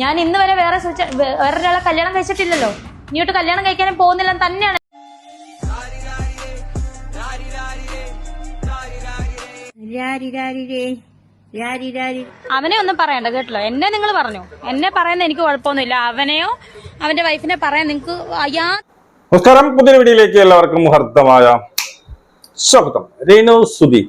ഞാൻ ഇന്ന് വരെ വേറെ വേറൊരാളെ കല്യാണം കഴിച്ചിട്ടില്ലല്ലോ. ഇനിയോട്ട് കല്യാണം കഴിക്കാനും പോകുന്നില്ല തന്നെയാണ്. അവനെ ഒന്നും പറയണ്ട കേട്ടല്ലോ? എന്നെ നിങ്ങൾ പറഞ്ഞു. എന്നെ പറയുന്ന എനിക്ക് കുഴപ്പമൊന്നുമില്ല. അവനെയോ അവന്റെ വൈഫിനെ പറയാൻ നിങ്ങൾക്ക് യാ നമസ്കാരം. പുതിയ വീഡിയോയിലേക്ക് എല്ലാവർക്കും ഹർദ്ദമായ സ്വാഗതം. രേണു സുധി.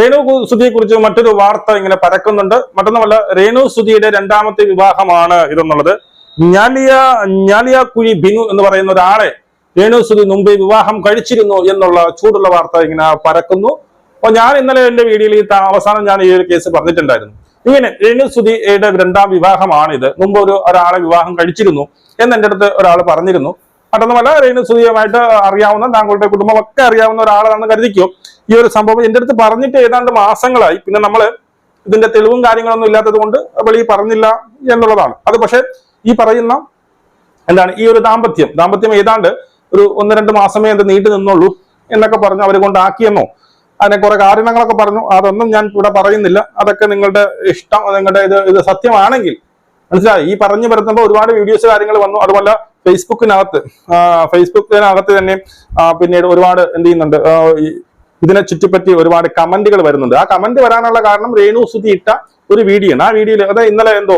രേണു കു- സുധിയെ കുറിച്ച് മറ്റൊരു വാർത്ത ഇങ്ങനെ പരക്കുന്നുണ്ട്. മറ്റൊന്നുമല്ല രേണു സുധിയുടെ രണ്ടാമത്തെ വിവാഹമാണ് ഇതെന്നുള്ളത്. ഞാലിയ ഞാലിയ കുഴി ബിനു എന്ന് പറയുന്ന ഒരാളെ രേണു സുധി മുമ്പേ വിവാഹം കഴിച്ചിരുന്നു എന്നുള്ള ചൂടുള്ള വാർത്ത ഇങ്ങനെ പരക്കുന്നു. അപ്പൊ ഞാൻ ഇന്നലെ എന്റെ വീഡിയോയിൽ ഈ അവസാനം ഞാൻ ഈ ഒരു കേസ് പറഞ്ഞിട്ടുണ്ടായിരുന്നു. ഇങ്ങനെ രേണു സുധിയുടെ രണ്ടാം വിവാഹമാണിത്. മുമ്പ് ഒരു ഒരാളെ വിവാഹം കഴിച്ചിരുന്നു എന്ന് എന്റെ അടുത്ത് ഒരാൾ പറഞ്ഞിരുന്നു. മറ്റൊന്നുമല്ല രേണു സുധിയുമായിട്ട് അറിയാവുന്ന താങ്കളുടെ കുടുംബമൊക്കെ അറിയാവുന്ന ഒരാളാണെന്ന് കരുതിക്കോ? ഈ ഒരു സംഭവം എന്റെ അടുത്ത് പറഞ്ഞിട്ട് ഏതാണ്ട് മാസങ്ങളായി. പിന്നെ നമ്മൾ ഇതിന്റെ തെളിവും കാര്യങ്ങളൊന്നും ഇല്ലാത്തത് കൊണ്ട് വെളി പറഞ്ഞില്ല എന്നുള്ളതാണ്. അത് പക്ഷേ ഈ പറയുന്ന എന്താണ് ഈ ഒരു ദാമ്പത്യം ദാമ്പത്യം ഏതാണ്ട് ഒരു ഒന്ന് രണ്ട് മാസമേ എന്ത് നീണ്ടു നിന്നുള്ളൂ എന്നൊക്കെ പറഞ്ഞു അവരെ കൊണ്ടാക്കിയെന്നോ? അതിനെ കുറെ കാരണങ്ങളൊക്കെ പറഞ്ഞു. അതൊന്നും ഞാൻ ഇവിടെ പറയുന്നില്ല. അതൊക്കെ നിങ്ങളുടെ ഇഷ്ടം നിങ്ങളുടെ ഇത് ഇത് സത്യമാണെങ്കിൽ മനസ്സിലായി. ഈ പറഞ്ഞു വരുത്തുമ്പോൾ ഒരുപാട് വീഡിയോസ് കാര്യങ്ങൾ വന്നു. അതുപോലെ ഫേസ്ബുക്കിനകത്ത് ഫേസ്ബുക്കിനകത്ത് തന്നെ പിന്നീട് ഒരുപാട് എന്ത് ചെയ്യുന്നുണ്ട് ഇതിനെ ചുറ്റിപ്പറ്റി ഒരുപാട് കമന്റുകൾ വരുന്നുണ്ട്. ആ കമന്റ് വരാനുള്ള കാരണം രേണു സുധി ഇട്ട ഒരു വീഡിയോ ഉണ്ട്. ആ വീഡിയോയിൽ അതായത് ഇന്നലെ എന്തോ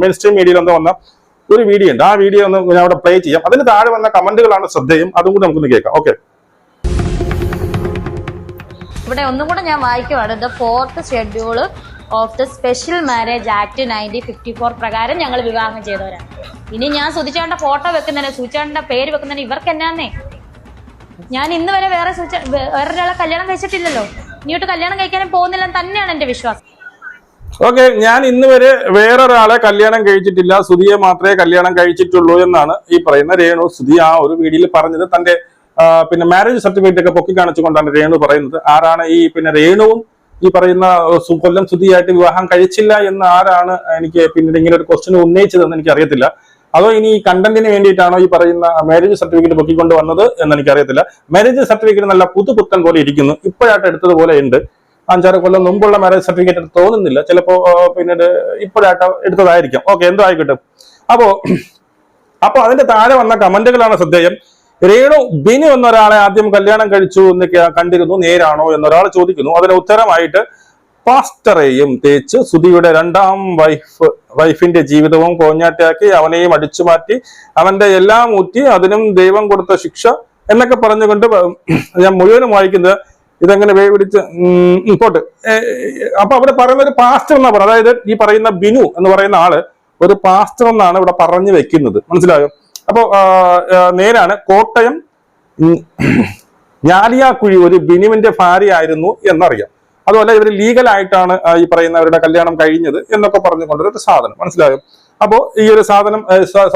മെയിൻ സ്ട്രീം മീഡിയയിൽ എന്തോ വന്ന ഒരു വീഡിയോ ഉണ്ട്. ആ വീഡിയോ ഒന്ന് ഞാൻ അവിടെ പ്ലേ ചെയ്യാം. അതിന് താഴെ വന്ന കമന്റുകളാണ് ശ്രദ്ധയും. അതും കൂടി നമുക്കൊന്ന് കേൾക്കാം. ഓക്കെ ഇവിടെ ഒന്നും കൂടെ ഞാൻ വായിക്കുവാണ്. The fourth schedule of the special marriage act nineteen fifty four പ്രകാരം ഞങ്ങൾ വിവാഹം ചെയ്തവരാണ് ഇനി ഞാൻ സുധിച്ചാണ്ട ഫോട്ടോ വെക്കുന്നതിന് സുധിച്ചാണ്ട പേര് വെക്കുന്നതിന് ഇവർക്ക് എന്നാന്നേ? ഞാൻ ഇന്ന് വരെ വേറെ സുധിച്ച വേറൊരാളെ കല്യാണം കഴിച്ചിട്ടില്ലല്ലോ. ഇനിയോട്ട് കല്യാണം കഴിക്കാനും പോകുന്നില്ലെന്ന് തന്നെയാണ് എന്റെ വിശ്വാസം. ഓക്കെ ഞാൻ ഇന്ന് വരെ വേറൊരാളെ കല്യാണം കഴിച്ചിട്ടില്ല. സുധിയെ മാത്രമേ കല്യാണം കഴിച്ചിട്ടുള്ളൂ എന്നാണ് ഈ പറയുന്ന രേണു. സുധി ആ ഒരു വീഡിയോയിൽ പറഞ്ഞത്. തന്റെ പിന്നെ മാരേജ് സർട്ടിഫിക്കറ്റ് ഒക്കെ പൊക്കി കാണിച്ചുകൊണ്ടാണ് രേണു പറയുന്നത്. ആരാണ് ഈ പിന്നെ രേണുവും ഈ പറയുന്ന കൊല്ലം സുധിയായിട്ട് വിവാഹം കഴിച്ചില്ല എന്ന് ആരാണ് എനിക്ക് പിന്നീട് ഇങ്ങനെ ഒരു ക്വസ്റ്റ്യൻ ഉന്നയിച്ചതെന്ന് എനിക്ക് അറിയത്തില്ല അതോ ഇനി ഈ കണ്ടന്റിന് വേണ്ടിയിട്ടാണോ ഈ പറയുന്ന മാരേജ് സർട്ടിഫിക്കറ്റ് പൊക്കിക്കൊണ്ട് വന്നത് എന്ന് എനിക്ക് അറിയത്തില്ല മാരേജ് സർട്ടിഫിക്കറ്റ് നല്ല പുതുപുത്തൻ പോലെ ഇരിക്കുന്നു. ഇപ്പോഴായിട്ട് എടുത്തതുപോലെ ഉണ്ട്. അഞ്ചാറ് കൊല്ലം മുമ്പുള്ള മാരേജ് സർട്ടിഫിക്കറ്റ് തോന്നുന്നില്ല. ചിലപ്പോ പിന്നീട് ഇപ്പോഴായിട്ട് എടുത്തതായിരിക്കാം. ഓക്കെ എന്തോ ആയിക്കോട്ടെ. അപ്പോ അപ്പൊ അതിന്റെ താഴെ വന്ന കമന്റുകളാണ് ശ്രദ്ധേയം. രേണു ബിനു എന്നൊരാളെ ആദ്യം കല്യാണം കഴിച്ചു എന്ന് കണ്ടിരുന്നു നേരാണോ എന്നൊരാൾ ചോദിക്കുന്നു. അതിന് ഉത്തരമായിട്ട് പാസ്റ്ററേയും തേച്ച് സുധിയുടെ രണ്ടാം വൈഫ് വൈഫിന്റെ ജീവിതവും കോഞ്ഞാറ്റാക്കി അവനെയും അടിച്ചു മാറ്റി അവന്റെ എല്ലാം ഊറ്റി അതിനും ദൈവം കൊടുത്ത ശിക്ഷ എന്നൊക്കെ പറഞ്ഞുകൊണ്ട് ഞാൻ മുഴുവനും വായിക്കുന്നത് ഇതെങ്ങനെ വേവിടിച്ച് പോട്ട് അപ്പൊ അവിടെ പറയുന്ന ഒരു പാസ്റ്റർ എന്നാ പറയുന്നത്. അതായത് ഈ പറയുന്ന ബിനു എന്ന് പറയുന്ന ആൾ ഒരു പാസ്റ്റർ എന്നാണ് ഇവിടെ പറഞ്ഞു വെക്കുന്നത്. മനസ്സിലായോ? അപ്പോ നേരാണ്. കോട്ടയം ഞാലിയാക്കുഴി ഒരു ബിനുവിന്റെ ഭാര്യയായിരുന്നു എന്നറിയാം. അതുപോലെ ഇവർ ലീഗലായിട്ടാണ് ഈ പറയുന്നവരുടെ കല്യാണം കഴിഞ്ഞത് എന്നൊക്കെ പറഞ്ഞുകൊണ്ടൊരു സാധനം. മനസ്സിലാകും അപ്പോ ഈ ഒരു സാധനം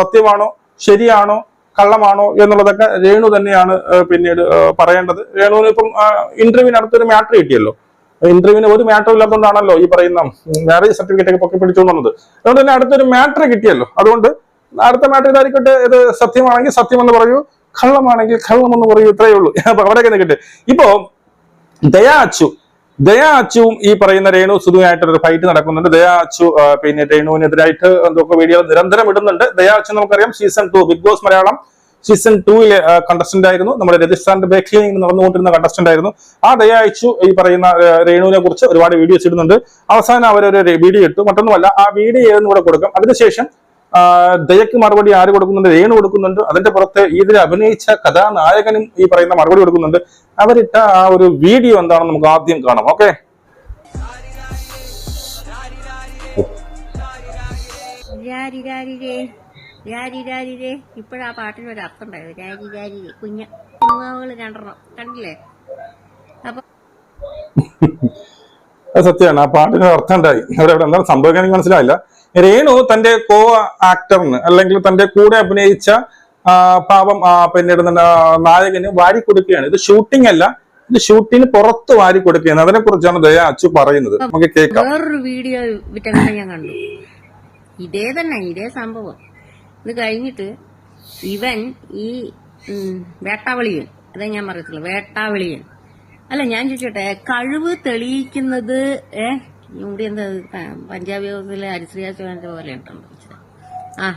സത്യമാണോ? ശരിയാണോ? കള്ളമാണോ? എന്നുള്ളതൊക്കെ രേണു തന്നെയാണ് പിന്നീട് പറയേണ്ടത്. രേണുവിന് ഇപ്പം ഇന്റർവ്യൂവിന് അടുത്തൊരു മാറ്റർ കിട്ടിയല്ലോ. ഇന്റർവ്യൂവിന് ഒരു മാറ്റർ ഇല്ലാത്തതുകൊണ്ടാണല്ലോ ഈ പറയുന്ന മാരേജ് സർട്ടിഫിക്കറ്റ് ഒക്കെ പൊക്കി പിടിച്ചുകൊണ്ടുവന്നത് അതുകൊണ്ട് തന്നെ അടുത്തൊരു മാറ്റർ കിട്ടിയല്ലോ. അതുകൊണ്ട് അടുത്ത മാറ്റം ഇതായിരിക്കട്ടെ ഇത് സത്യമാണെങ്കിൽ സത്യമെന്ന് പറയൂ. കള്ളമാണെങ്കിൽ കള്ളം എന്ന് പറയൂ. ഇത്രയേ ഉള്ളൂ. അപ്പൊ അവിടെയൊക്കെ നിൽക്കട്ടെ ഇപ്പോ ദയാ അച്ചു ദയാ അച്ചുവും ഈ പറയുന്ന രേണു സുധുവായിട്ടൊരു ഫൈറ്റ് നടക്കുന്നുണ്ട്. ദയാ അച്ചു പിന്നെ രേണുവിനെതിരായിട്ട് എന്തൊക്കെ വീഡിയോ നിരന്തരം ഇടുന്നുണ്ട്. ദയാ അച്ചു നമുക്കറിയാം. Season two Bigg Boss Malayalam. Season ടൂയിലെ contestant ആയിരുന്നു. നമ്മുടെ രജിസ്ട്രാന്റ് നിന്ന് നടന്നുകൊണ്ടിരുന്ന കണ്ടസ്റ്റന്റ് ആയിരുന്നു. ആ ദയാ അച്ചു ഈ പറയുന്ന രേണുവിനെ കുറിച്ച് ഒരുപാട് വീഡിയോസ് ഇടുന്നുണ്ട്. അവസാനം അവരൊരു വീഡിയോ ഇട്ടു. മറ്റൊന്നുമല്ല. ആ വീഡിയോ ഏതെന്ന് കൂടെ കൊടുക്കാം. അതിനുശേഷം ദയക്ക് മറുപടി ആര് കൊടുക്കുന്നുണ്ട്? രേണു കൊടുക്കുന്നുണ്ട്. അതിന്റെ പുറത്ത് ഇതിൽ അഭിനയിച്ച കഥാനായകനും ഈ പറയുന്ന മറുപടി കൊടുക്കുന്നുണ്ട്. അവരിട്ട ആ ഒരു വീഡിയോ എന്താണെന്ന് നമുക്ക് ആദ്യം കാണാം. ഓക്കെ? ഇപ്പോഴാ പാട്ടിന് ഒരു അർത്ഥം ഉണ്ടായത്. രാരി കുഞ്ഞ. കുഞ്ഞുമാവുകൾ രണ്ടെണ്ണം. കണ്ടില്ലേ? അപ്പൊ അത് സത്യമാണ്. ആ പാട്ടിന് അർത്ഥം ഉണ്ടായി അവിടെ അവിടെ എന്താണ് സംഭവിക്കാൻ എനിക്ക് മനസ്സിലായില്ല. രേണു തന്റെ കോ ആക്ടറിന് അല്ലെങ്കിൽ തന്റെ കൂടെ അഭിനയിച്ച ആ, പിന്നീട് നായകന് വാരി കൊടുക്കുകയാണ് ഇത് ഷൂട്ടിംഗ് അല്ല. ഇത് ഷൂട്ടിന് പുറത്ത് വാരി കൊടുക്കുകയാണ് അതിനെ കുറിച്ചാണ് ദയ അച്ചു പറയുന്നത്. നമുക്ക് കേൾക്കാം. വേറൊരു വീഡിയോ ഞാൻ കണ്ടു. ഇതേ തന്നെ ഇതേ സംഭവം. ഇത് കഴിഞ്ഞിട്ട് ഇവൻ ഈ വേട്ടാവളിയൻ. അതേ ഞാൻ പറയത്തുള്ളൂ. വേട്ടാവളിയൻ. അല്ല ഞാൻ ചോദിച്ചോട്ടെ കഴിവ് തെളിയിക്കുന്നത് ഏ ഇവിടെ എന്താ പഞ്ചാബ് യോഗത്തിലെ ഹരിശ്രീ അശോകന്റെ പോലെ ഉണ്ടല്ലോ ആ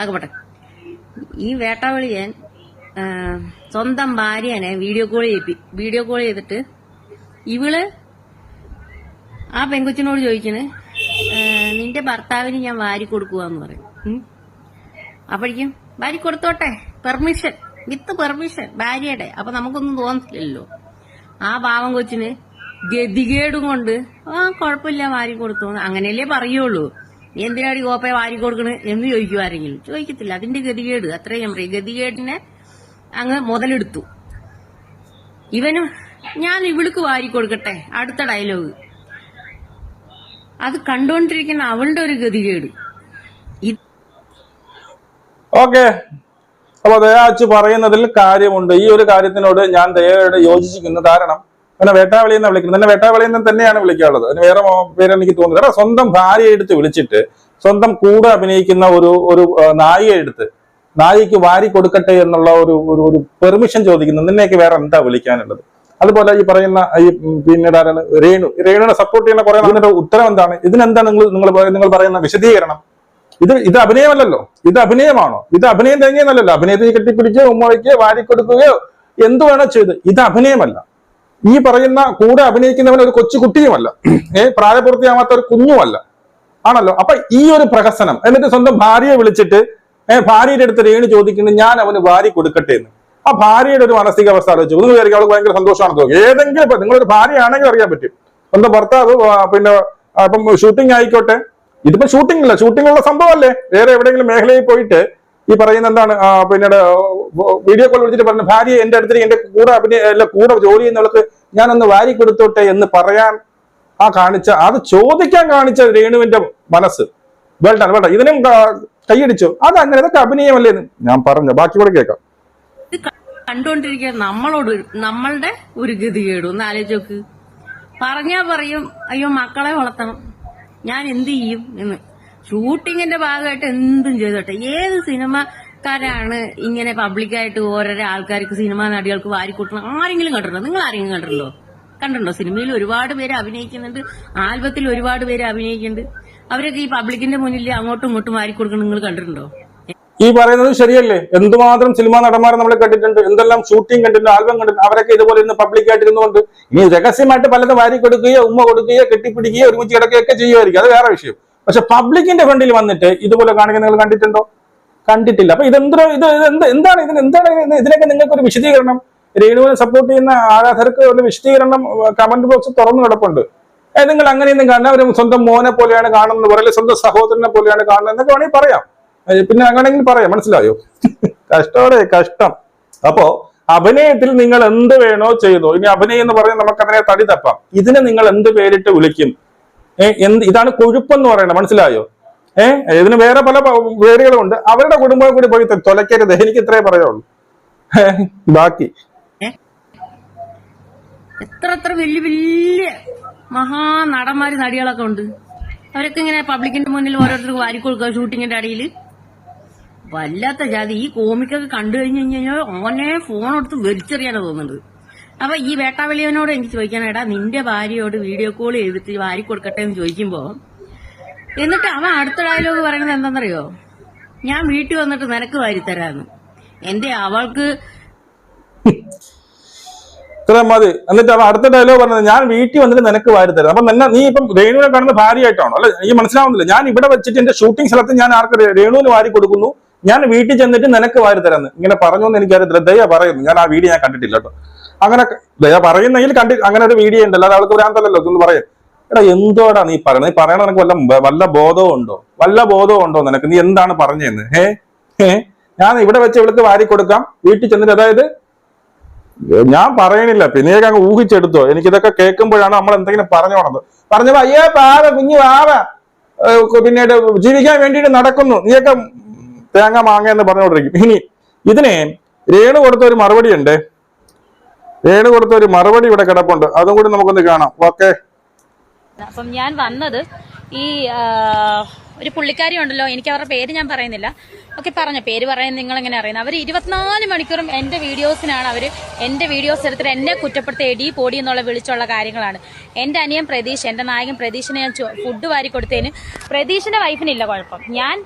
ആകട്ടെ. ഈ വേട്ടാവളിയൻ സ്വന്തം ഭാര്യനെ വീഡിയോ കോൾ ചെയ്യിപ്പി വീഡിയോ കോൾ ചെയ്തിട്ട് ഇവൾ ആ പെങ്കൊച്ചിനോട് ചോദിക്കണ് "ഏ, നിന്റെ ഭർത്താവിന് ഞാൻ വാരി കൊടുക്കുവാന്ന് പറയും. അപ്പോഴേക്കും വാരി കൊടുത്തോട്ടെ പെർമിഷൻ വിത്ത് പെർമിഷൻ ഭാര്യയുടെ. അപ്പൊ നമുക്കൊന്നും തോന്നില്ലല്ലോ ആ പാവം കൊച്ചിന് ഗതികേടും കൊണ്ട് ആ കുഴപ്പമില്ല വാരി കൊടുത്തു. അങ്ങനെയല്ലേ പറയുള്ളൂ. നീ എന്തിനാടി കോപ്പയെ വാരി കൊടുക്കണ്? എന്ന് ചോദിക്കും ചോദിക്കത്തില്ല. അതിന്റെ ഗതികേട്. അത്രയും ഞാൻ പറയും. ഗതികേടിനെ അങ്ങ് മുതലെടുത്തു. ഇവന് ഞാൻ ഇവിൾക്ക് വാരി കൊടുക്കട്ടെ. അടുത്ത ഡയലോഗ്. അത് കണ്ടുകൊണ്ടിരിക്കുന്ന അവളുടെ ഒരു ഗതികേട്. ഓക്കെ. അപ്പൊ ദയാച്ച് പറയുന്നതിൽ കാര്യമുണ്ട്. ഈ ഒരു കാര്യത്തിനോട് ഞാൻ ദയയോട് യോജിച്ചിരിക്കുന്നു. കാരണം പിന്നെ വേട്ടാവിളി എന്ന് വിളിക്കുന്നത്. എന്നെ വേട്ടാവിളി എന്ന് തന്നെയാണ് വിളിക്കാനുള്ളത് അതിന് വേറെ പേര് എനിക്ക് തോന്നുന്നില്ല. സ്വന്തം ഭാര്യയെ എടുത്ത് വിളിച്ചിട്ട് സ്വന്തം കൂടെ അഭിനയിക്കുന്ന ഒരു ഒരു നായിക നായികയെ എടുത്ത് നായിക്ക് വാരി കൊടുക്കട്ടെ എന്നുള്ള ഒരു ഒരു പെർമിഷൻ ചോദിക്കുന്നു നിന്നെയൊക്കെ വേറെ എന്താ വിളിക്കാനുള്ളത്? അതുപോലെ ഈ പറയുന്ന ഈ പിന്നീട് ആരാണ്? രേണു. രേണുവിനെ സപ്പോർട്ട് ചെയ്യുന്ന കുറെ ഉത്തരം എന്താണ്? ഇതിനെന്താണ് നിങ്ങൾ നിങ്ങൾ നിങ്ങൾ പറയുന്ന വിശദീകരണം? ഇത് ഇത് അഭിനയമല്ലല്ലോ. ഇത് അഭിനയമാണോ? ഇത് അഭിനയം തേങ്ങിയെന്നല്ലല്ലോ. അഭിനയത്തിൽ കെട്ടിപ്പിടിക്കുകയോ ഉമ്മ വയ്ക്കുകയോ വാരിക്കൊടുക്കുകയോ എന്ത് വേണോ ചെയ്ത്. ഇത് അഭിനയമല്ല. ഈ പറയുന്ന കൂടെ അഭിനയിക്കുന്നവൻ ഒരു കൊച്ചു കുട്ടിയുമല്ല. ഏ പ്രായപൂർത്തിയാവാത്ത ഒരു കുഞ്ഞുമല്ല. ആണല്ലോ? അപ്പൊ ഈ ഒരു പ്രഹസനം എന്നിട്ട് സ്വന്തം ഭാര്യയെ വിളിച്ചിട്ട് ഏഹ് ഭാര്യയുടെ അടുത്ത് രേണു ചോദിക്കുന്നു ഞാൻ അവന് വാരി കൊടുക്കട്ടെ എന്ന്. ആ ഭാര്യയുടെ ഒരു മാനസികാവസ്ഥ ആലോചിച്ചു. നിങ്ങൾ വിചാരിക്കും അവൾക്ക് ഭയങ്കര സന്തോഷമാണെന്ന് തോന്നുന്നു ഏതെങ്കിലും നിങ്ങളൊരു ഭാര്യയാണെങ്കിൽ അറിയാൻ പറ്റും. സ്വന്തം ഭർത്താവ് പിന്നെ അപ്പം ഷൂട്ടിംഗ് ആയിക്കോട്ടെ ഇതിപ്പോ ഷൂട്ടിംഗ് അല്ല. ഷൂട്ടിംഗ് ഉള്ള സംഭവമല്ലേ? വേറെ എവിടെയെങ്കിലും മേഖലയിൽ പോയിട്ട് ഈ പറയുന്ന എന്താണ് പിന്നെ വീഡിയോ കോൾ വിളിച്ചിട്ട് പറഞ്ഞു ഭാര്യ എന്റെ അടുത്ത് എന്റെ കൂടെ അഭിനയ അല്ല കൂടെ ജോലി ചെയ്യുന്നവൾക്ക് ഞാനൊന്ന് വാരി കൊടുത്തോട്ടെ എന്ന് പറയാൻ ആ കാണിച്ച അത് ചോദിക്കാൻ കാണിച്ച രേണുവിന്റെ മനസ്സ്. വേണ്ട വേണ്ട ഇതിനും കൈയടിച്ചു. അത് അങ്ങനെ ഇതൊക്കെ അഭിനയമല്ലേ ഞാൻ പറഞ്ഞു. ബാക്കി കൂടെ കേൾക്കാം. കണ്ടോണ്ടിരിക്ക നമ്മളോട് നമ്മളുടെ ഒരു ഗതികേട്. ഒന്ന് ആലോചിച്ച് നോക്ക്. പറഞ്ഞാ പറയും അയ്യോ മക്കളെ വളർത്തണം. ഞാൻ എന്ത് ചെയ്യും എന്ന്. ഷൂട്ടിങ്ങിന്റെ ഭാഗമായിട്ട് എന്തും ചെയ്തോട്ടെ. ഏത് സിനിമക്കാരാണ് ഇങ്ങനെ പബ്ലിക്കായിട്ട് ഓരോരോ ആൾക്കാർക്ക് സിനിമാ നടികൾക്ക് വാരിക്കൂട്ടണം? ആരെങ്കിലും കണ്ടിട്ടുണ്ടോ? നിങ്ങൾ ആരെങ്കിലും കണ്ടിട്ടുണ്ടോ? കണ്ടിട്ടുണ്ടോ? സിനിമയിൽ ഒരുപാട് പേര് അഭിനയിക്കുന്നുണ്ട്. ആൽബത്തിൽ ഒരുപാട് പേര് അഭിനയിക്കുന്നുണ്ട്. അവരൊക്കെ ഈ പബ്ലിക്കിന്റെ മുന്നിൽ അങ്ങോട്ടും ഇങ്ങോട്ടും വാരിക്കൊടുക്കണം നിങ്ങൾ കണ്ടിട്ടുണ്ടോ? ഈ പറയുന്നത് ശരിയല്ലേ? എന്തുമാത്രം സിനിമാ നടന്മാരെ നമ്മൾ കണ്ടിട്ടുണ്ട് എന്തെല്ലാം ഷൂട്ടിംഗ് കണ്ടിട്ടുണ്ട് ആൽബം കണ്ടിട്ടുണ്ട് അവരൊക്കെ ഇതുപോലെ ഇന്ന് പബ്ലിക്കായിട്ട് ഇരുന്നുകൊണ്ട് ഇനി രഹസ്യമായിട്ട് പലതും വാരി കൊടുക്കുകയോ ഉമ്മ കൊടുക്കുകയോ കെട്ടിപ്പിടിക്കുകയോ ഒരുമിച്ച് കിടക്കുകയൊക്കെ ചെയ്യുമായിരിക്കും. അത് വേറെ വിഷയം. പക്ഷെ പബ്ലിക്കിന്റെ ഫ്രണ്ടിൽ വന്നിട്ട് ഇതുപോലെ കാണിക്കുന്ന നിങ്ങൾ കണ്ടിട്ടുണ്ടോ? കണ്ടിട്ടില്ല. അപ്പൊ ഇതെന്തോ ഇത് എന്ത് എന്താണ് ഇതിന് എന്താണ് ഇതിനൊക്കെ നിങ്ങൾക്ക് ഒരു വിശദീകരണം? രേണുവിനെ സപ്പോർട്ട് ചെയ്യുന്ന ആരാധകർക്ക് ഒരു വിശദീകരണം കമന്റ് ബോക്സ് തുറന്നു കിടപ്പുണ്ട്. നിങ്ങൾ അങ്ങനെയൊന്നും കാണുന്ന അവർ സ്വന്തം മോനെ പോലെയാണ് കാണുന്നത് പറയല്ലേ സ്വന്തം സഹോദരനെ പോലെയാണ് കാണുന്നത് എന്നൊക്കെ വേണമെങ്കിൽ പറയാം. പിന്നെ അങ്ങനെങ്കിൽ പറയാം മനസ്സിലായോ? കഷ്ടോടെ കഷ്ടം. അപ്പോ അഭിനയത്തിൽ നിങ്ങൾ എന്ത് വേണോ ചെയ്തോ ഇനി അഭിനയം എന്ന് പറഞ്ഞാൽ നമുക്ക് അതിനെ തടി തപ്പാം. ഇതിനെ നിങ്ങൾ എന്ത് പേരിട്ട് വിളിക്കും? ഏ എന്ത് ഇതാണ് കൊഴുപ്പെന്ന് പറയുന്നത് മനസ്സിലായോ? ഏഹ് ഇതിന് വേറെ പല പ- പേരുകളുണ്ട്. അവരുടെ കുടുംബം കൂടി പോയി തൊലക്കരുത് എനിക്ക് ഇത്രേ പറയുള്ളൂ ബാക്കി. എത്ര എത്ര വലിയ വലിയ മഹാ നടന്മാര് നടികളൊക്കെ ഉണ്ട്. അവരൊക്കെ ഇങ്ങനെ പബ്ലിക്കിന്റെ മുന്നിൽ ഓരോരുത്തർക്ക് വാരിക്കൊടുക്കുക ഷൂട്ടിങ്ങിന്റെ അടിയിൽ വല്ലാത്ത ജാതി. ഈ കോമിക്കൊക്കെ കണ്ടു കഴിഞ്ഞു കഴിഞ്ഞാൽ ഓനെ ഫോൺ എടുത്ത് വലിച്ചെറിയാനാ തോന്നുന്നുണ്ട് അപ്പൊ ഈ വേട്ടാവെളിയനോട് എനിക്ക് ചോദിക്കാൻ എടാ നിന്റെ ഭാര്യയോട് വീഡിയോ കോൾ എഴുതി വാരി കൊടുക്കട്ടെ എന്ന് ചോദിക്കുമ്പോ എന്നിട്ട് അവൻ അടുത്ത ഡയലോഗ് പറയുന്നത് എന്താണെന്നറിയോ ഞാൻ വീട്ടിൽ വന്നിട്ട് നിനക്ക് വാരി തരാന്ന്. എന്റെ അവൾക്ക് ഇത്രയും മതി. എന്നിട്ട് അവ അടുത്ത ഡയലോഗ് പറഞ്ഞത് ഞാൻ വീട്ടിൽ വന്നിട്ട് നിനക്ക് വാരി തരാം. അപ്പൊ നിന്നെ നീ ഇപ്പം രേണുവിനെ കാണുന്ന ഭാര്യയായിട്ടാണോ? അല്ലെ? ഈ മനസ്സിലാവുന്നില്ല? ഞാൻ ഇവിടെ വെച്ചിട്ട് എന്റെ ഷൂട്ടിംഗ് സ്ഥലത്ത് ഞാൻ ആർക്ക് രേ- രേണുവിന് വാരി കൊടുക്കുന്നു? ഞാൻ വീട്ടിൽ ചെന്നിട്ട് നിനക്ക് വാരി തരാന്ന്. ഇങ്ങനെ പറഞ്ഞു എന്ന് എനിക്കറിയത്തില്ല ദയ പറയുന്നു. ഞാൻ ആ വീഡിയോ ഞാൻ കണ്ടിട്ടില്ല കേട്ടോ. അങ്ങനെ ദയ പറയുന്നെങ്കിൽ കണ്ടി അങ്ങനെ ഒരു വീഡിയോ ഉണ്ടല്ലോ. അത് അവൾക്ക് ഭ്രാന്തല്ലല്ലോ ഇതൊന്ന് പറയാം. എടാ എന്തോടാ നീ പറയുന്നത് നീ പറയണ നിനക്ക് വല്ല വല്ല ബോധവും ഉണ്ടോ? വല്ല ബോധവും ഉണ്ടോ നിനക്ക്? നീ എന്താണ് പറഞ്ഞതെന്ന് ഏ ഏ ഞാൻ ഇവിടെ വെച്ച് ഇവൾക്ക് വാരി കൊടുക്കാം. വീട്ടിൽ ചെന്നിട്ട് അതായത് ഞാൻ പറയണില്ല. പിന്നെയൊക്കെ അങ്ങ് ഊഹിച്ചെടുത്തോ. എനിക്കിതൊക്കെ കേൾക്കുമ്പോഴാണ് നമ്മൾ എന്തെങ്കിലും പറഞ്ഞു പോണത്. പറഞ്ഞപ്പോ അയ്യേ പാവ കുഞ്ഞു പാവ. പിന്നീട് ജീവിക്കാൻ വേണ്ടിയിട്ട് നടക്കുന്നു. നീയൊക്കെ തേങ്ങ മാങ്ങ എന്ന് പറഞ്ഞുകൊണ്ടിരിക്കും. ഇനി ഇതിനെ രേണു കൊടുത്ത ഒരു മറുപടി ഉണ്ട്. രേണു കൊടുത്ത ഒരു മറുപടി ഇവിടെ കിടപ്പുണ്ട്. അതും കൂടി നമുക്കൊന്ന് കാണാം. ഓക്കെ. അപ്പം ഞാൻ വന്നത് ഈ ഒരു പുള്ളിക്കാരി ഉണ്ടല്ലോ എനിക്ക് അവരുടെ പേര് ഞാൻ പറയുന്നില്ല. ഓക്കെ പറഞ്ഞു പേര് പറയുന്നത് നിങ്ങൾ എങ്ങനെ അറിയുന്നത് അവർ ഇരുപത്തിനാല് മണിക്കൂറും എന്റെ വീഡിയോസിനാണ് അവർ എന്റെ വീഡിയോസ് എടുത്തിട്ട് എന്നെ കുറ്റപ്പെടുത്തി എടി പൊടി എന്നുള്ള വിളിച്ചുള്ള കാര്യങ്ങളാണ്. എന്റെ അനിയൻ പ്രതീഷ് എന്റെ നായകൻ പ്രതീഷിനെ ഞാൻ ഫുഡ് വാരി കൊടുത്തതിന്. പ്രതീഷിന്റെ വൈഫിനില്ല കുഴപ്പം. ഞാൻ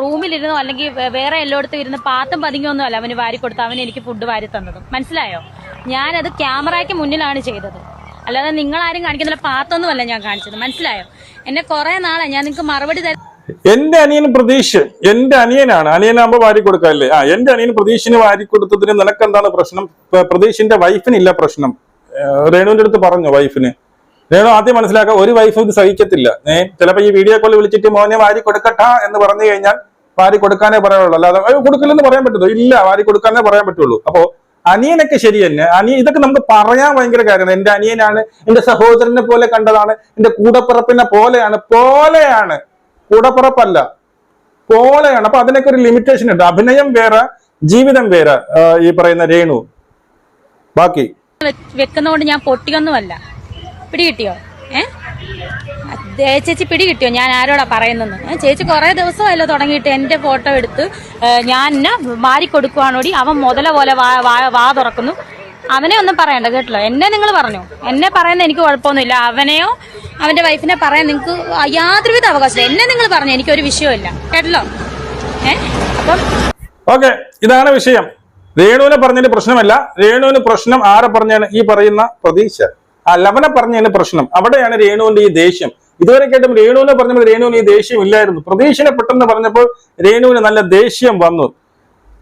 റൂമിലിരുന്നോ അല്ലെങ്കിൽ വേറെ എല്ലായിടത്തും ഇരുന്ന് പാത്തും പതുങ്ങിയൊന്നും അല്ല അവന് വാരി കൊടുത്ത് അവന് എനിക്ക് ഫുഡ് വാരി തന്നതും. മനസ്സിലായോ? ഞാനത് ക്യാമറയ്ക്ക് മുന്നിലാണ് ചെയ്തത്. അല്ലാതെ നിങ്ങൾ ആരും കാണിക്കുന്നില്ല പാത്തൊന്നുമല്ല ഞാൻ കാണിച്ചത്. മനസ്സിലായോ? എന്നെ കുറെ നാളെ ഞാൻ നിങ്ങക്ക് മറുപടി തരാം. എന്റെ അനിയൻ പ്രതീഷ് എന്റെ അനിയനാണ്. അനിയനാകുമ്പോ വാരി കൊടുക്കാല്ലേ ആ എന്റെ അനിയൻ പ്രതീഷിന് വാരി കൊടുത്തതിന് നിനക്ക് എന്താണ് പ്രശ്നം പ്രതീഷിന്റെ വൈഫിനില്ല പ്രശ്നം. ഏഹ് രേണുവിന്റെ അടുത്ത് പറഞ്ഞു വൈഫിന്. രേണു ആദ്യം മനസ്സിലാക്കുക ഒരു വൈഫ് ഇത് സഹിക്കത്തില്ല. ഏ ചിലപ്പോ ഈ വീഡിയോ കോൾ വിളിച്ചിട്ട് മോനെ വാരി കൊടുക്കട്ട എന്ന് പറഞ്ഞു കഴിഞ്ഞാൽ വാരി കൊടുക്കാനേ പറയാനുള്ളൂ. അല്ലാതെ "ഏയ് കൊടുക്കില്ലെന്ന് പറയാൻ പറ്റുള്ളൂ ഇല്ല വാരി കൊടുക്കാനേ പറയാൻ പറ്റുള്ളൂ. അപ്പോ അനിയനൊക്കെ ശരി തന്നെ. അനിയൻ ഇതൊക്കെ നമുക്ക് പറയാൻ ഭയങ്കര കാര്യമാണ്. എന്റെ അനിയനാണ് എന്റെ സഹോദരനെ പോലെ കണ്ടതാണ് എന്റെ കൂടപ്പിറപ്പിനെ പോലെയാണ് പോലെയാണ്. കൂടപ്പിറപ്പല്ല പോലെയാണ്. അപ്പൊ അതിനൊക്കെ ഒരു ലിമിറ്റേഷൻ ഉണ്ട്. അഭിനയം വേറെ ജീവിതം വേറെ ഈ പറയുന്ന രേണു. ബാക്കി. വെക്കുന്നതുകൊണ്ട് ഞാൻ പൊട്ടിയൊന്നുമല്ല. പിടി കിട്ടിയോ ഏ ദേ, ചേച്ചി പിടി കിട്ടിയോ ഞാൻ ആരോടാ പറയുന്നെന്ന് ചേച്ചി കുറെ ദിവസമല്ലോ തുടങ്ങിയിട്ട് എന്റെ ഫോട്ടോ എടുത്ത് ഞാൻ എന്നെ വാരി കൊടുക്കുവാണോടി. അവൻ മുതല പോലെ വാ വാ- വാ തുറക്കുന്നു. അവനെ ഒന്നും പറയണ്ട കേട്ടോ എന്നെ നിങ്ങൾ പറഞ്ഞു? എന്നെ പറയുന്ന എനിക്ക് കുഴപ്പമൊന്നുമില്ല. അവനെയോ അവന്റെ വൈഫിനെ പറയാൻ നിങ്ങൾക്ക് യാതൊരുവിധ അവകാശം എന്നെ നിങ്ങൾ പറഞ്ഞു? എനിക്കൊരു വിഷയമില്ല കേട്ടല്ലോ? ഏ ഓക്കെ ഇതാണ് വിഷയം. രേണുവിനെ പറഞ്ഞതിന് പ്രശ്നമല്ല. രേണുവിന് പ്രശ്നം ആരെ പറഞ്ഞാണ് ഈ പറയുന്ന പ്രതീക്ഷ? ആ ലവനെ പറഞ്ഞതിന് പ്രശ്നം. അവിടെയാണ് രേണുവിന്റെ ഈ ദേഷ്യം. ഇതുവരെ കേട്ടും രേണുവിനെ പറഞ്ഞപ്പോൾ രേണുവിന് ഈ ദേഷ്യം ഇല്ലായിരുന്നു. പ്രതീക്ഷനെ പെട്ടെന്ന് പറഞ്ഞപ്പോൾ രേണുവിന് നല്ല ദേഷ്യം വന്നു.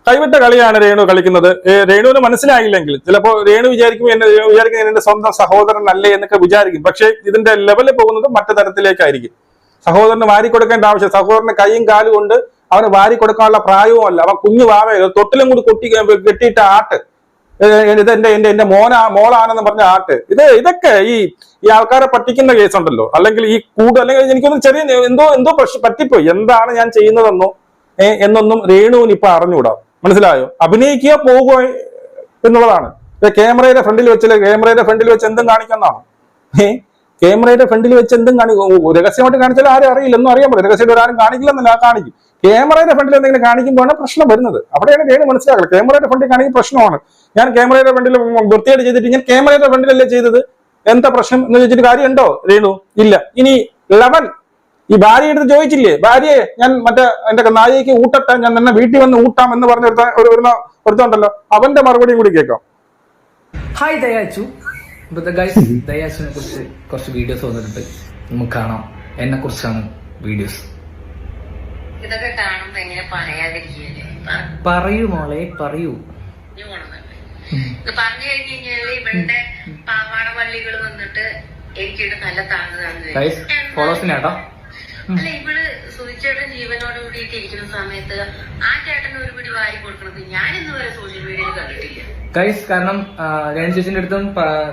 കൈവിട്ട കളിയാണ് രേണു കളിക്കുന്നത്. രേണുവിന് മനസ്സിലായില്ലെങ്കിൽ ചിലപ്പോൾ രേണു വിചാരിക്കും എന്നെ വിചാരിക്കുന്ന വിചാരിക്കും എന്റെ സ്വന്തം സഹോദരൻ അല്ലേ എന്നൊക്കെ വിചാരിക്കും. പക്ഷേ ഇതിന്റെ ലെവലിൽ പോകുന്നത് മറ്റു തരത്തിലേക്കായിരിക്കും. സഹോദരന് വാരി കൊടുക്കേണ്ട ആവശ്യം സഹോദരന് കൈയും കാലും കൊണ്ട് അവന് വാരി കൊടുക്കാനുള്ള പ്രായവും അല്ല അവൻ കുഞ്ഞു വാവയോ തൊട്ടിലും കൂടി കൊട്ടി കെട്ടിയിട്ട് ആട്ട്. ഇത് എന്റെ എന്റെ എന്റെ മോനാ മോളാണെന്ന് പറഞ്ഞ ആട്ട്. ഇത് ഇതൊക്കെ ഈ ഈ ആൾക്കാരെ പറ്റിക്കുന്ന കേസ് ഉണ്ടല്ലോ. അല്ലെങ്കിൽ ഈ കൂട് അല്ലെങ്കിൽ എനിക്കൊന്നും ചെറിയ എന്തോ എന്തോ പ്രശ്നം പറ്റിപ്പോയി. എന്താണ് ഞാൻ ചെയ്യുന്നതെന്നോ? എന്നൊന്നും രേണുവിന് ഇപ്പൊ അറിഞ്ഞുകൂടാ മനസ്സിലായോ? അഭിനയിക്കുക പോകുക എന്നുള്ളതാണ്. ക്യാമറയുടെ ഫ്രണ്ടിൽ വെച്ചില്ല ക്യാമറയുടെ ഫ്രണ്ടിൽ വെച്ച് എന്തും കാണിക്കുന്നതാണ്. ഏ ക്യാമറയുടെ ഫ്രണ്ടിൽ വെച്ച് എന്തും കാണിക്കും രഹസ്യമായിട്ട് കാണിച്ചാലും ആരും അറിയില്ല ഒന്നും അറിയാൻ പറ്റും രഹസ്യമായിട്ട് ആരും കാണിക്കില്ലെന്നല്ല കാണിക്കും ക്യാമറയുടെ ഫ്രണ്ടിൽ എന്തെങ്കിലും കാണിക്കുമ്പോഴാണ് പ്രശ്നം വരുന്നത് അവിടെയാണ് രേണു മനസ്സിലാക്കുന്നത് ക്യാമറയുടെ ഫ്രണ്ടിൽ കാണിക്കും പ്രശ്നമാണ് ഞാൻ ക്യാമറയുടെ ഫ്രണ്ടിൽ വൃത്തിയായിട്ട് ചെയ്തിട്ട് ഞാൻ ക്യാമറയുടെ ഫ്രണ്ടിലല്ലേ ചെയ്തത് എന്താ പ്രശ്നം എന്ന് ചോദിച്ചിട്ട് കാര്യമുണ്ടോ രേണു ഇല്ല ഇനി ലെവൻ ഈ ഭാര്യ എടുത്ത് ചോദിച്ചില്ലേ ഭാര്യയെ ഞാൻ മറ്റേ എന്റെ നായികയ്ക്ക് ഊട്ടട്ടെ ഞാൻ നിന്നെ വീട്ടിൽ വന്ന് ഊട്ടാം എന്ന് പറഞ്ഞ ഒരുത്ത- ഒരു ഒരു ഒരുത്തുണ്ടല്ലോ അവന്റെ മറുപടിയും കൂടി കേൾക്കാം ഹായ് ദയാച്ചു ഇപ്പോഴത്തെ ഗൈസ് ദയാശിനെ കുറിച്ച് കുറച്ച് വീഡിയോസ് വന്നിട്ടുണ്ട്. നമുക്ക് കാണാം. എന്നെ കുറിച്ചാണ് വീഡിയോസ് ഇതൊക്കെ കാണുമ്പോ എങ്ങനെ പറയാതിരിക്കുകയല്ലേ? പറയൂ മോളെ പറയൂ. പറഞ്ഞു കഴിഞ്ഞു കഴിഞ്ഞാൽ ഇവളുടെ പാവാട പള്ളികൾ വന്നിട്ട് എനിക്കിട്ട് നല്ല കേട്ടോ. അല്ല ഇവൾ സുചേട്ടൻ ജീവനോട് കൂടിയിട്ട് ഇരിക്കുന്ന സമയത്ത് ആ ചേട്ടന് ഒരു പിടി വാരി കൊടുക്കണത് ഞാൻ ഇന്ന് വരെ സോഷ്യൽ മീഡിയയിൽ കണ്ടിട്ടില്ല. ഗൈസ് കാരണം രഞ്ജിത്തിന്റെ അടുത്തും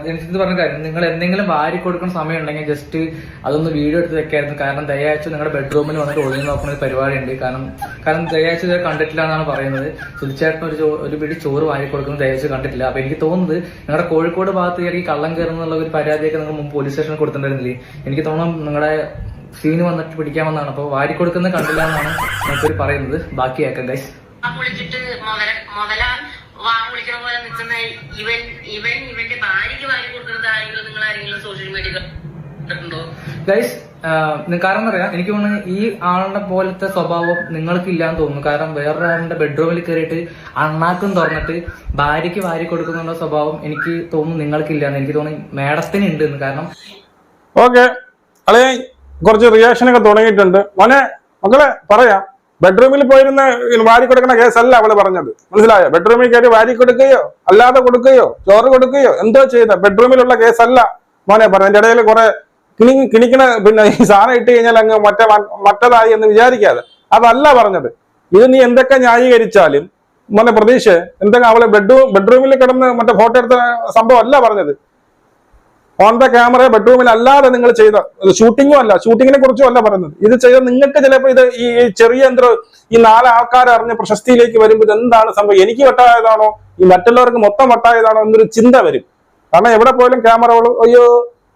രഞ്ജിത്ത് പറഞ്ഞ കാര്യം നിങ്ങൾ എന്തെങ്കിലും വാരി കൊടുക്കുന്ന സമയം ഉണ്ടെങ്കിൽ ജസ്റ്റ് അതൊന്ന് വീഡിയോ എടുത്ത് വെക്കായിരുന്നു. കാരണം ദയാഴ്ച നിങ്ങളുടെ ബെഡ്റൂമിൽ വന്നിട്ട് ഒളിഞ്ഞു നോക്കുന്ന ഒരു പരിപാടിയുണ്ട്. കാരണം കാരണം ദയാഴ്ച ഇതുവരെ കണ്ടിട്ടില്ല എന്നാണ് പറയുന്നത്. സുധിച്ചേട്ടൻ ഒരു ഒരു പിടി ചോറ് വാരി കൊടുക്കുന്നത് ദയാഴ്ച കണ്ടിട്ടില്ല. അപ്പൊ എനിക്ക് തോന്നുന്നത് നിങ്ങളുടെ കോഴിക്കോട് ഭാഗത്ത് കയറി കള്ളം കയറുന്നുള്ള ഒരു പരാതിയൊക്കെ നിങ്ങൾ മുമ്പ് പോലീസ് സ്റ്റേഷനിൽ കൊടുത്തിട്ടുണ്ടായിരുന്നില്ലേ? എനിക്ക് തോന്നുന്നു നിങ്ങളുടെ സീന് വന്നിട്ട് പിടിക്കാമെന്നാണ്. അപ്പൊ വാരി കൊടുക്കുന്നത് കണ്ടില്ല എന്നാണ് ഞങ്ങൾക്ക് പറയുന്നത്. ബാക്കി കേൾക്കാം ഗൈസ് വാ വിളിച്ചിട്ട് മുതല മുതല വിളിക്കണ പോലെ നിൽക്കുന്ന ഇവൻ ഇവൻ ഇവന്റെ ഭാര്യയ്ക്ക് വാങ്ങി കൊടുക്കുന്നത് ആരെങ്കിലും നിങ്ങൾ ആരെങ്കിലും സോഷ്യൽ മീഡിയ കണ്ടിട്ടുണ്ടോ ഗൈസ് കാരണം പറയാം എനിക്ക് തോന്നുന്നു ഈ ആളുടെ പോലത്തെ സ്വഭാവം നിങ്ങൾക്ക് ഇല്ലാന്ന് തോന്നുന്നു. കാരണം വേറൊരാളുടെ ബെഡ്റൂമിൽ കയറിയിട്ട് അണ്ണാക്കും തുറന്നിട്ട് ഭാര്യയ്ക്ക് വാരി കൊടുക്കുന്നുള്ള സ്വഭാവം എനിക്ക് തോന്നുന്നു നിങ്ങൾക്കില്ലാന്ന് എനിക്ക് തോന്നുന്നു മേഡത്തിന് ഉണ്ട് എന്ന്. കാരണം ഓക്കെ അളെ കുറച്ച് റിയാക്ഷൻ ഒക്കെ തുടങ്ങിയിട്ടുണ്ട്. മോനെ മക്കളെ പറയാം. ബെഡ്റൂമിൽ പോയിരുന്ന വാരി കൊടുക്കുന്ന കേസല്ല അവൾ പറഞ്ഞത്. മനസ്സിലായോ? ബെഡ്റൂമിൽ കയറി വാരി കൊടുക്കുകയോ അല്ലാതെ കൊടുക്കുകയോ ചോറ് കൊടുക്കുകയോ എന്തോ ചെയ്ത. ബെഡ്റൂമിലുള്ള കേസല്ല മോനെ പറഞ്ഞു എന്റെ ഇടയിൽ കുറെ കിണി കിണിക്കണ പിന്നെ ഈ സാധനം ഇട്ട് കഴിഞ്ഞാൽ അങ്ങ് മറ്റേ മറ്റേതായി എന്ന് വിചാരിക്കാതെ. അതല്ല പറഞ്ഞത്. ഇത് നീ എന്തൊക്കെ ന്യായീകരിച്ചാലും മോനെ പ്രതീക്ഷ എന്തൊക്കെ അവളെ ബെഡ്റൂം ബെഡ്റൂമിൽ കിടന്ന് മറ്റേ ഫോട്ടോ എടുത്ത സംഭവം അല്ല പറഞ്ഞത്. ഓൺ ദ ക്യാമറ ബെഡ്റൂമിൽ അല്ലാതെ നിങ്ങൾ ചെയ്ത ഷൂട്ടിങ്ങും അല്ല ഷൂട്ടിങ്ങിനെ കുറിച്ചും അല്ല പറയുന്നത്. ഇത് ചെയ്ത നിങ്ങൾക്ക് ചിലപ്പോൾ ഇത് ഈ ചെറിയ എന്തോ ഈ നാല് ആൾക്കാർ പ്രശസ്തിയിലേക്ക് വരുമ്പോൾ എന്താണ് സംഭവം? എനിക്ക് വെട്ടായതാണോ? ഈ മറ്റുള്ളവർക്ക് മൊത്തം വെട്ടായതാണോ എന്നൊരു ചിന്ത വരും. കാരണം എവിടെ പോയാലും ക്യാമറ അയ്യോ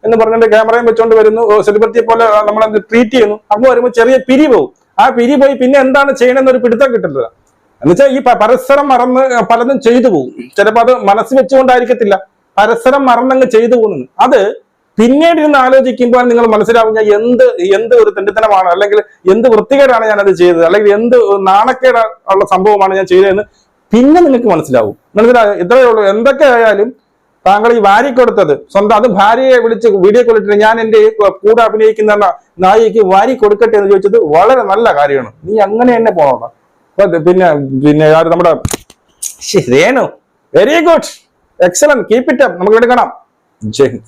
എന്ന് പറഞ്ഞിട്ട് ക്യാമറയും വെച്ചോണ്ട് വരുന്നു. സെലിബ്രിറ്റിയെ പോലെ നമ്മൾ ട്രീറ്റ് ചെയ്യുന്നു. അങ്ങ് വരുമ്പോൾ ചെറിയ പിരി പോകും ആ പിരി പോയി പിന്നെ എന്താണ് ചെയ്യണമെന്ന് ചെയ്യണമെന്നൊരു പിടുത്തം കിട്ടുന്നത് എന്നുവെച്ചാൽ ഈ പരസ്പരം മറന്ന് പലതും ചെയ്തു പോകും. ചിലപ്പോൾ അത് മനസ്സ് വെച്ചുകൊണ്ടായിരിക്കത്തില്ല. പരസ്പരം മറന്നങ്ങ് ചെയ്തു പോകുന്നു. അത് പിന്നീട് ഇരുന്ന് ആലോചിക്കുമ്പോൾ നിങ്ങൾ മനസ്സിലാവും ഞാൻ എന്ത് എന്ത് ഒരു തെണ്ടിത്തനമാണ് അല്ലെങ്കിൽ എന്ത് വൃത്തികേടാണ് ഞാൻ അത് ചെയ്തത് അല്ലെങ്കിൽ എന്ത് നാണക്കേടുള്ള സംഭവമാണ് ഞാൻ ചെയ്തതെന്ന് പിന്നെ നിങ്ങൾക്ക് മനസ്സിലാവും. മനസ്സിലാകും ഇത്രയേ ഉള്ളൂ. എന്തൊക്കെ ആയാലും താങ്കൾ ഈ വാരി കൊടുത്തത് സ്വന്തം അത് ഭാര്യയെ വിളിച്ച് വീഡിയോ കോളിട്ട് ഞാൻ എന്റെ കൂടെ അഭിനയിക്കുന്ന നായിക്ക് വാരി കൊടുക്കട്ടെ എന്ന് ചോദിച്ചത് വളരെ നല്ല കാര്യമാണ്. നീ അങ്ങനെ തന്നെ പോണോ പിന്നെ പിന്നെ നമ്മുടെ very good excellent keep it up നമുക്ക് കാണാം. ജയ് ഹിന്ദ്.